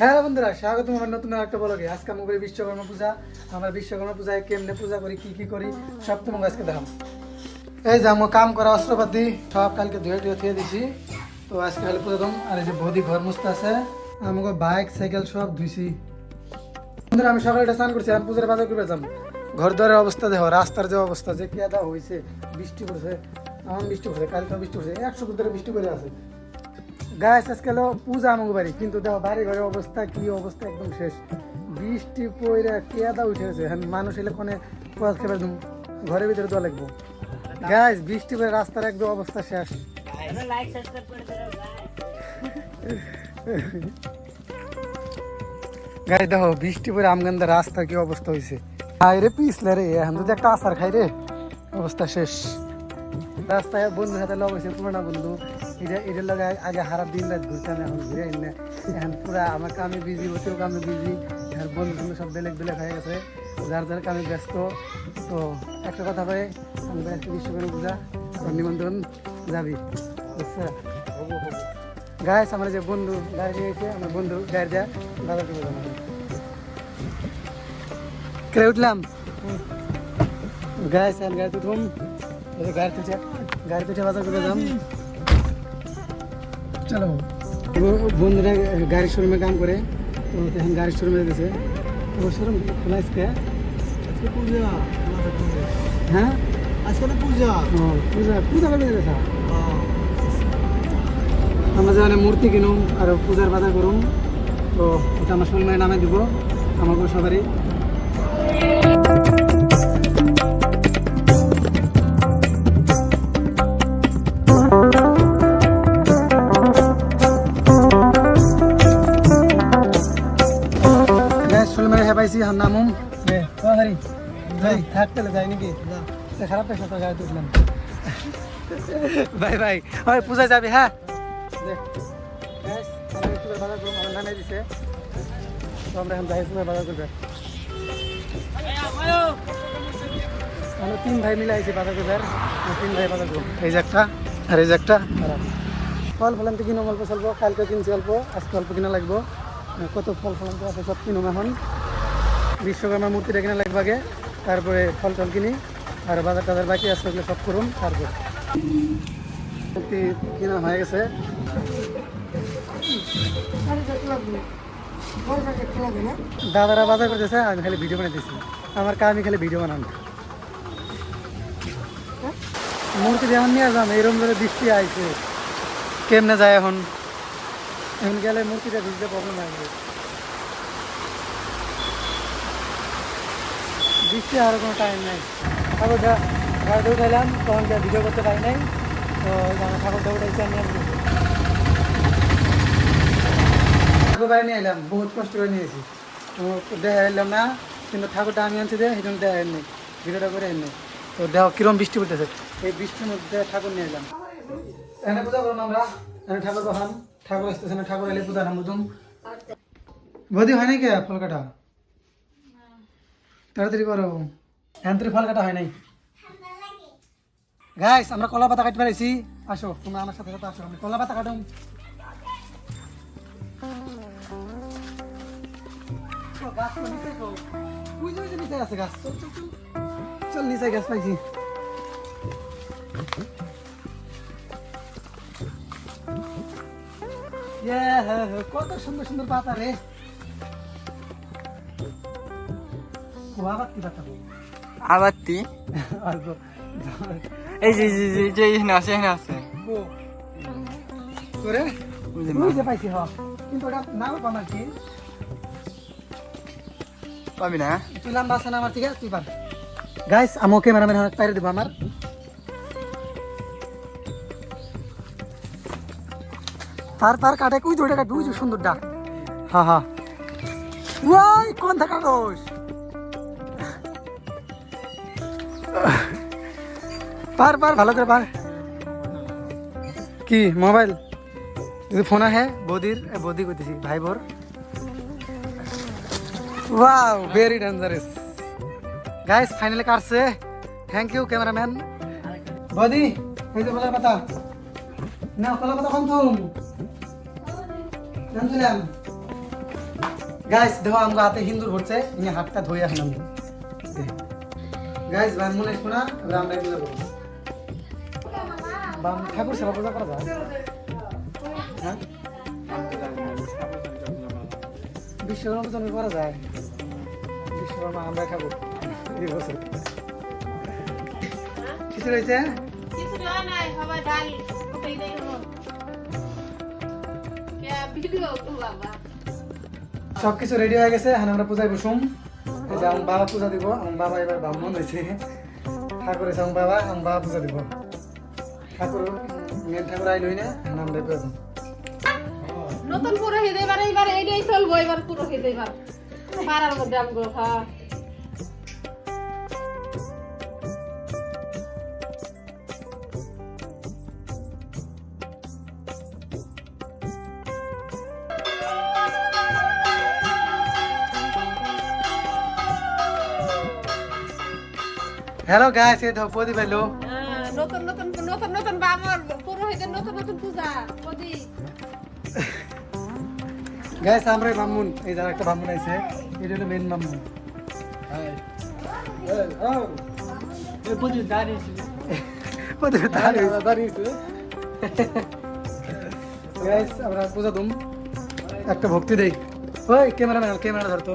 হ্যাঁ বন্ধুরা স্বাগত আমার নতুন একটা ব্লগে আজকে আমি করি বিশ্বকর্মা পূজা। আমরা বিশ্বকর্মা পূজায় কেমনে পূজা করি, কি কি করি, সব তোমাকে আজকে দেখাম এই যে আমার কাম করা অস্ত্রপাতি, সব কালকে ধুয়ে ধুয়ে থুয়ে দিছি। তো আজকে খালি পূজা দম আর এই যে বৌদি ঘর মুছতে আছে, আমাকে বাইক, সাইকেল সব ধুইছি। বন্ধুরা, আমি সকালে এটা স্নান করছি, আমি পূজার বাজার করে যাম ঘর দুয়ারের অবস্থা দেখো, রাস্তার যে অবস্থা, যে কেদা হয়েছে বৃষ্টি পড়ছে। আমার বৃষ্টি পড়ছে কালকে বৃষ্টি পড়ছে, একশো ধরে বৃষ্টি করে আছে। গাছ আজকে হলো পূজা বাড়ি কিন্তু দেখো বাড়ি ঘরের অবস্থা, কি অবস্থা, একদম শেষ। বৃষ্টি পইরা কেদা উঠে গেছে। মানুষ এলে কোনে কোয়াল দুম, ঘরের ভিতরে দোয়া লাগবো। গাছ বৃষ্টি পরে রাস্তার একদম অবস্থা শেষ। গাছ দেখো, বৃষ্টি পরে আমগান্দা রাস্তার কি অবস্থা হয়েছে খাই রে, পিছলে রে, এখন যদি একটা আচার খাই রে, অবস্থা শেষ। রাস্তায় বন্ধু হাতে লগ হয়েছে পুরোনো বন্ধু। এটা এটার লগে আগে হারা দিন রাত ঘুরতাম এখন ঘুরে না। এখন পুরা আমার কামে বিজি হতেও কামে বিজি এখন বন্ধু সব বেলেগ বেলেগ হয়ে গেছে। যার যার কামে ব্যস্ত। তো একটা কথা ভাই আমাদের একটা বিশ্বকর্মা পূজা তোর নিমন্ত্রণ, যাবি। বুঝছ? গাছ আমার যে বন্ধু গাড়ি নিয়েছে আমার বন্ধু গাড়ি যা বাজার করে যাব কে উঠলাম? গাছ আর গাড়ি উঠুম। এই যে গাড়ি তুলছে গাড়ি তুলছে, বাজার করে যাম। চলো বন্ধুরা গাড়ির শোরুমে কাম করে তো এখন গাড়ির শোরুমে গেছে তো শোরুম খোলা আজকে? আজকে পূজা হ্যাঁ? আজকে তো পূজা। ও পূজা পূজা করবে গেছে আমরা যেখানে মূর্তি কিনুম আর পূজার বাজার করুম তো ওটা আমার শোরুমে নামে দিব আমাকে সবারই। খারাপ পেশা তো গাড়িতে উঠলাম। বাই বাই ওই পূজা যাবি হ্যাঁ? বাজার করুম আমার দিছে। তো আমরা এখন যাই বাজার করবে। আমরা তিন ভাই মিলে আইছি বাজার করবার তিন ভাই বাজার করব। এই যে একটা আর এই যে একটা। ফল ফলান তো কিনো অল্প স্বল্প কালকে কিনছি অল্প আজকে অল্প কিনা লাগবো। কত ফল ফলান তো আছে সব কিনুম এখন। বিশ্বকর্মা মূর্তিটা কিনা লাগবে আগে তারপরে ফল টল কিনি। আর বাজার টাজার বাকি আছে, ওগুলো সব করুন, তারপর। কিনা হয়ে গেছে? দাদারা বাজার করতেছে আমি খালি ভিডিও বানাইতেছি। আমার আমি খালি ভিডিও বানানো। মূর্তি যেমন নিয়ে যাম এরকম ধরে বৃষ্টি আইছে। কেমনে যায় এখন? এখন গেলে মূর্তিটা ভিজতে প্রবলেম আসবে বৃষ্টি আর কোনো টাইম নাই। ঠাকুরটা গাড়িতে উঠাইলাম তখন ভিডিও করতে পারি নাই তো আমি ঠাকুরটা উঠাইছি আমি আর ঠাকুর বাড়ি নিয়ে এলাম বহুত কষ্ট করে নিয়েছি। তো দেখা এলাম না কিন্তু ঠাকুরটা আমি আনছি যে সেই জন্য দেখা এলাম ভিডিওটা করে এলাম তো দেখো কিরম বৃষ্টি পড়তেছে? এই বৃষ্টির মধ্যে ঠাকুর নিয়ে এলাম। এখানে পূজা করলাম আমরা এখানে ঠাকুর বসান ঠাকুর আসতেছে না ঠাকুর এলে পূজা নাম বুঝুম বদি হয় নাই কে ফল কাটা তাড়াতাড়ি করো। এখন তোর ফল কাটা হয় নাই। গাইস আমরা কলা পাতা কাটতে পারিছি। আসো তোমরা আমার সাথে সাথে আসো আমি কলা পাতা কাটুম। চল নিচে পাইছি। হ্যাঁ, হ্যাঁ, কত সুন্দর সুন্দর পাতা রে। ও, আবার কি পাতা? আবারটি এই যে যে যে যে এখানে আছে এখানে আছে। যে তুই পাইছি হ। কিন্তু ওটা নাম পামার কি? পাবি না তুই লম্বা আছে না আমার থেকে তুই পার। গাইস আমাকে ক্যামেরাম্যান হাত পাইরে দেবো আমার। তার তার কাটে কুই ধরে কাটবি সুন্দর ডাক হ্যাঁ হ্যাঁ ওই কোন থাকা পার পার, ভালো করে পার। কি, মোবাইল? যদি ফোন আহে, বৌদির বৌদি করতেছি ভাই bore wow very dangerous guys finally কাটছে। থ্যাংক ইউ ক্যামেরাম্যান বদি, এই যে কলার পাতা। না কলার পাতা কম তুম জানছিলাম গাইস দেখো আমরা হাতে হিন্দুর ঘুরছে ইনি হাতটা ধুয়ে আমি গাইস বান মনে শোনা এবার আমরা করব বাম ঠাকুর সেবা পূজা করা যায়। হ্যাঁ? বিশ্বকর্মা পূজা আমি করা যায়। বিশ্বকর্মা আমরা খাব। এই বছর। কিছু রয়েছে কিছু দেওয়া নাই সবাই ডাল ওটাই দেই হলো কে ভিডিও বাবা সব কিছু রেডি হয়ে গেছে এখন আমরা পূজায় বসুম বাবা পূজা দিব, আমার বাবা এবার ব্রাহ্মণ হয়েছে। ঠাকুর এসে আমার বাবা আমার বাবা পূজা দিব। ঠাকুর মেন ঠাকুর আইলই না। নতুন পুরোহিত এবার এইবার এইটাই চলবো এবার পুরোহিত এবার। পাড়ার মধ্যে আমগুলো হ্যাঁ হ্যালো গাইস প্রদীপ এলো। হ্যাঁ, নতুন নতুন নতুন নতুন বামর পুরোহিতের নতুন নতুন পূজা প্রতি গাইস আমরা ব্রাহ্মণ এই যার একটা ব্রাহ্মণ আছে এটা হলো মেন প্রদীপ দাঁড়িয়েছে গাইস আমরা পূজা দুম একটা ভক্তি দেই। ওই ক্যামেরাম্যান ক্যামেরা ধরতো।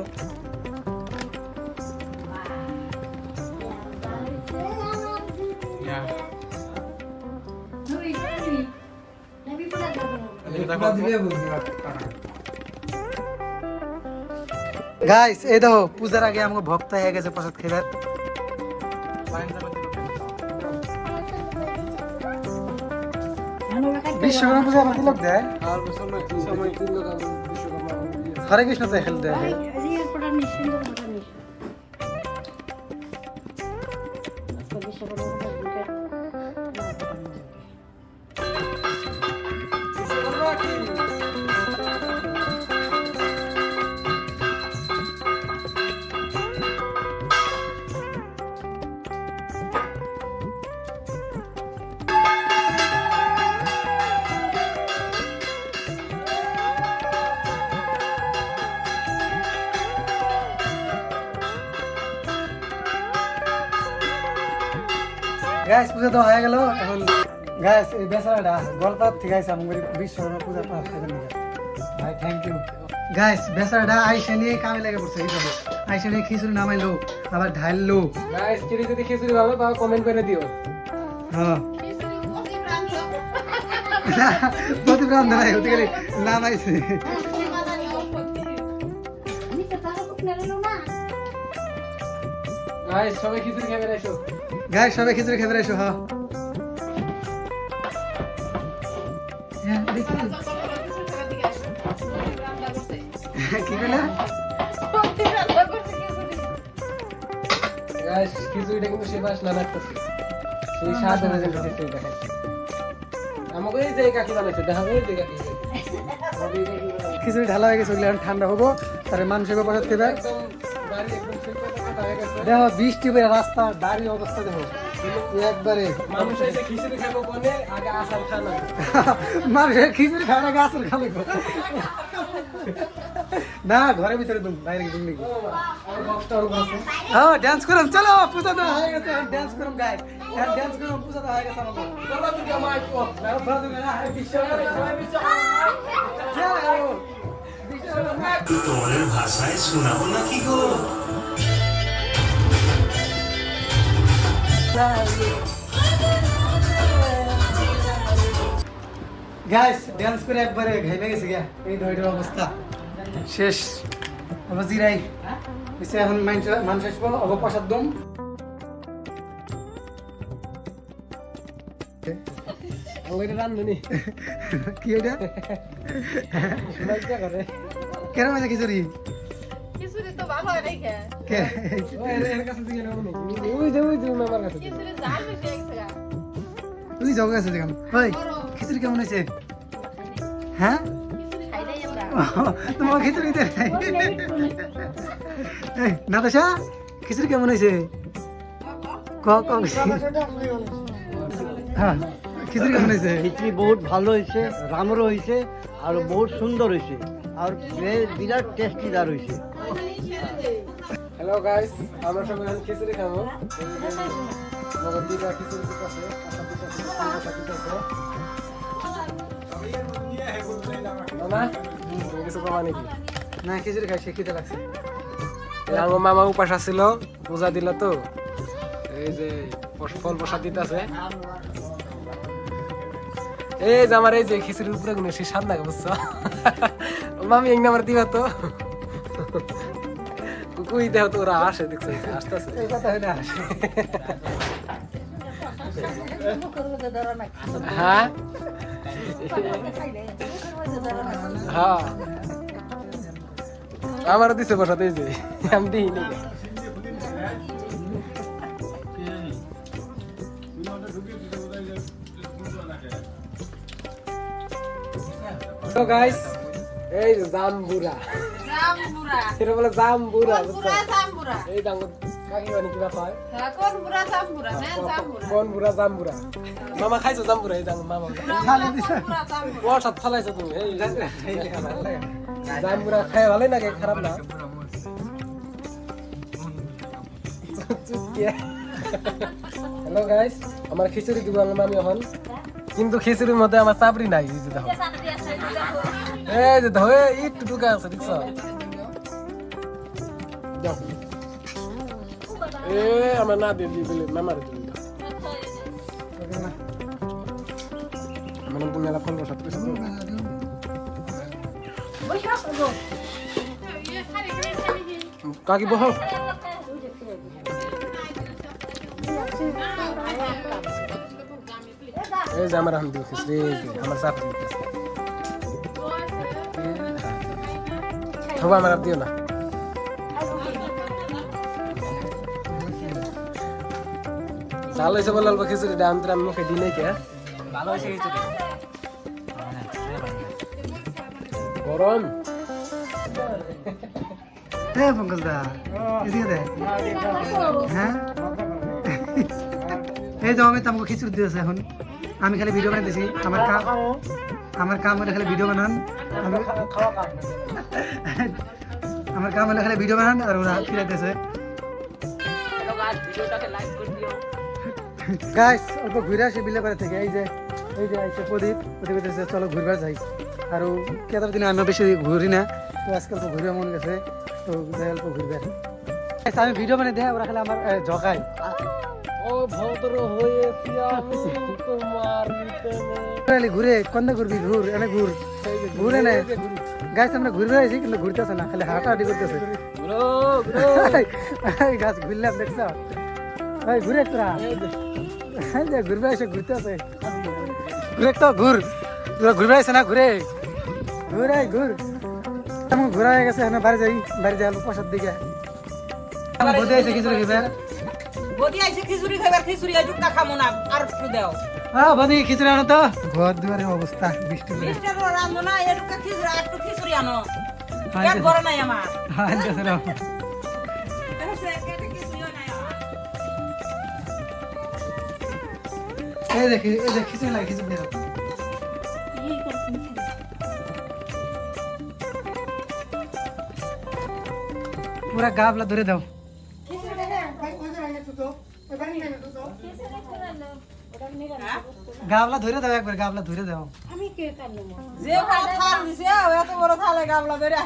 গাইস এই দেখো পূজার আগে আমাকে ভক্ত হয়ে গেছে প্রসাদ খেয়ে বিশ্বকর্মা পূজা আমাকে লোক দেয়। হরে কৃষ্ণ তো হেল দেয়। গাইস পূজা তো হয়ে গেল এখন গাইস এই বেচারাটা গলপাত থেকে আইসা আমার বিশ্বকর্মা পূজা পাঠ করে নিয়ে ভাই থ্যাংক ইউ গাইস বেচারাটা আইসা নিয়ে কামে লেগে পড়ছে এই দেখো আইসা নিয়ে খিচুড়ি নামাইলো আবার ঢাললো। গাইস যদি যদি খিচুড়ি ভালো তাহলে কমেন্ট করে দিও। হ্যাঁ। খিচুড়ি প্রতিপ্রাণ দাঁড়ায় হতে গেলে নামাইছে। গাইস সবাই খিচুড়ি খাবে এসো গাইস সবাই খিচুড়ি খেতে এসো হ্যাঁ হ্যাঁ, কি কইলা? গাইস খিচুড়িটা কিন্তু সে বাস না লাগতেছে সেই স্বাদ হয়ে যাবে খিচুড়ি দেখাই আমাকে এই যে কাকি বানাইছে দেখা এই যে কাকি খিচুড়ি ঢালা হয়ে গেছে ওগুলো এখন ঠান্ডা হব তারপরে মানুষের প্রসাদ খেবে একদম বাড়ি একদম শিল্প কাটা হয়ে গেছে। দেখো বৃষ্টি বেড়ে রাস্তা দাঁড়িয়ে অবস্থা দেখো। একবারে। খিচুড়ি খাব আগে আসার খানা মানুষের খিচুড়ি খাওয়ার আগে আসল খাবে গো। না ঘরের ভিতরে দুম বাইরে দুম নাকি? হ্যাঁ ডান্স করুন চলো পূজা দেওয়া হয়ে গেছে ডান্স করুন গাই ডান্স করুন পূজা দেওয়া হয়ে গেছে আমাকে তোমাদের ভাষায় শোনাবো নাকি গো? গাইস ডান্স করে একবারে ঘেমে গেছে গিয়া। এই ধৈর্যের অবস্থা। শেষ। আবার জিরাই। এসে এখন মানুষ আসব অব প্রসাদ দম। কি এটা কেন খিচুড়ি? আমার। তুই খিচুড়ি কেমন হয়েছে? হ্যাঁ? তোমার খিচুড়ি দে এই নাতাশা খিচুড়ি কেমন হয়েছে? ক ক হ্যাঁ খিচুড়ি কেমন হয়েছে? খিচড়ি বহুত ভালো হয়েছে রামরও হয়েছে আর বহুত সুন্দর হয়েছে। আর বে- বিরাট টেস্টিদার হয়েছে। হ্যালো গাইস আমরা সবাই এখন খিচুড়ি খাব আমাদের দিদা খিচুড়ি দিতেছে আশা দিতেছে আশা দিতেছে মামা? তুমি কিছু কমা নাকি না খিচুড়ি খাই সে খিদে লাগছে। আমার মামা উপাস আসছিল পূজা দিল তো। এই যে ফল প্রসাদ দিতেছে। এই যে আমার এই যে খিচুড়ির উপরে গুনে সে স্বাদ লাগে বুঝছ? মামি এক নাম্বার দিবা তো। কুকুই দেহ তো ওরা আসে দেখছ আসতেছে। এই কথা হইলে আসে। হ্যাঁ? হ্যাঁ। আমারও দিছে এই যে আমি দিই নি তো গাইস এই জাম্বুরা। জামবুড়া এটা বলে জাম্বুরা জামবুড়া এই ডাঙ্গ কাকিমানি কিবা কয় হ্যাঁ কোন বুড়া জামবুড়া না জামবুড়া কোন বুড়া জাম্বুরা? মামা খাইছো জাম্বুরা? এই ডাঙ্গ মামা। খালি দিছে বুড়া জামবুড়া বর্ষাত তুমি এই জাম্বুরা খাই ভালোই লাগে খারাপ না? হ্যালো গাইস আমার খিচুড়ি দিব আমার মামি এখন। কিন্তু খিচুড়ির মধ্যে আমার চাপড়ি নাই এই যে দেখো। এই যে দেখো একটু ঢুকে আছে দেখছ? এ আমার না দিয়ে দিয়ে বলে মামার দিবি মানে তুমি মেলা কিছু কাকি বহ। এই যে আমার হাম দিয়ে খিচড়ি এই যে আমার চাপড়ি দিতেছে। হবা আমার দিও না। চাল হয়েছে বলে অল্প খিচুড়ি দাম তো আমি মুখে দিই নাই কে ভালো হয়েছে খিচুড়ি। গরম। এ পঙ্কজ দা এদিকে দে হ্যাঁ এই যে আমি তোমাকে খিচুড়ি দিয়েছে এখন আমি খালি ভিডিও বানাইতেছি আমার কাম আমার কাম হলে খালি ভিডিও বানান আমি আমার কাম হলে খালি ভিডিও বানান আর ওরা ফিরাইতেছে গাইস অল্প ঘুরে আসি বিলেপাড়া থেকে এই যে এই যে প্রদীপ প্রদীপ চলো ঘুরবার যাই আর কেদার দিনে আমি বেশি ঘুরি না তো আজকাল তো ঘুরে মন গেছে তো যাই অল্প ঘুরবে Guys, আমি ভিডিও বানিয়ে দেয় ওরা খালি আমার এ, জগায় ও ভদ্র হয়েছি আমি তোমার খালি ঘুরে কোনটা ঘুরবি ঘুর এনে ঘুর ঘুরে না? গাছ আমরা ঘুরবে আইছি কিন্তু ঘুরতেছে না খালি হাঁটাহাঁটি করতেছে। গাছ ঘুরলাম দেখছ? এই ঘুরে তোরা। ঘুরবে এসে ঘুরতে আছে। ঘুরে তো ঘুর ঘুরবে আসে না ঘুরে ঘুরে ঘুর। এমন ঘুরা হয়ে গেছে আমি বাড়ি যাই বাড়ি যাই প্রসাদ দিকে। বোধে আছে কিছু রেখে বদি আইছে খিচুড়ি খাইবার খিচুড়ি আজুক না খামো না আর একটু দাও। হ্যাঁ বদি খিচুড়ি আনো তো। ঘর দুয়ারের অবস্থা বৃষ্টি করে রান্ধো না এটুকা খিচুড়ি আর একটু খিচুড়ি আনো। পেট ভরে নাই আমার। হ্যাঁ। এই দেখি এই দেখি খিচুড়ি লাগে খিচুড়ি পুরা গাবলা ধরে দাও। গাবলা ধরে দাও একবার গাবলা ধরে দাও। যে বড় থাল দিছে ও এত বড় থালে গাবলা ধরে।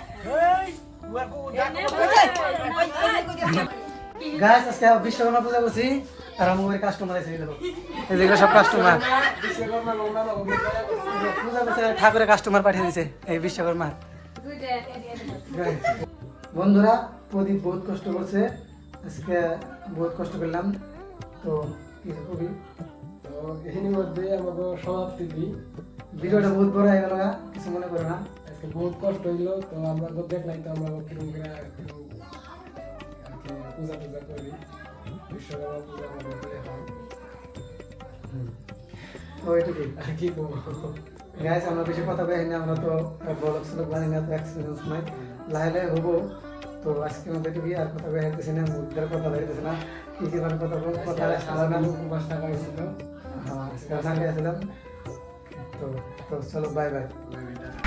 গাছ আজকে বিশ্বকর্মা পূজা করছি আর আমার কাস্টমার এসে দেখো। যেগুলো সব কাস্টমার পূজা করছে ঠাকুরের কাস্টমার পাঠিয়ে দিছে এই বিশ্বকর্মা বন্ধুরা প্রদীপ বহুত কষ্ট করছে। আজকে বহুত কষ্ট করলাম। তো কবি? তো এর মধ্যে আমাকে সমাপ্তি দিই। ভিডিওটা বহুত বড় হয়ে গেল কিছু মনে করো না। আজকে বহুত কষ্ট হইল, তো আমরা তো দেখলাই তো আমরা কীরকম করে পূজা টুজা করি। বিশ্বকর্মা পূজা আমাদের হয়। তো, এটুকুই। আর কি করব? গাইস আমরা বেশি কথা বলি না, আমরা তো ব্লগ স্লগ বানাই না, তো এক্সপিরিয়েন্স নাই লাহে লাহে হব। তো আজকে আমাদের এটুকুই আর কথা বেড়াইতেছে না মুদ্রার কথা বেড়াইতেছে না। কি কি মানে কথা বলব কথা সাধারণ উপবাস থাকা হয়েছিল হ্যাঁ। আজকে আসলাম। তো তো চলো বাই বাই বাই বাই।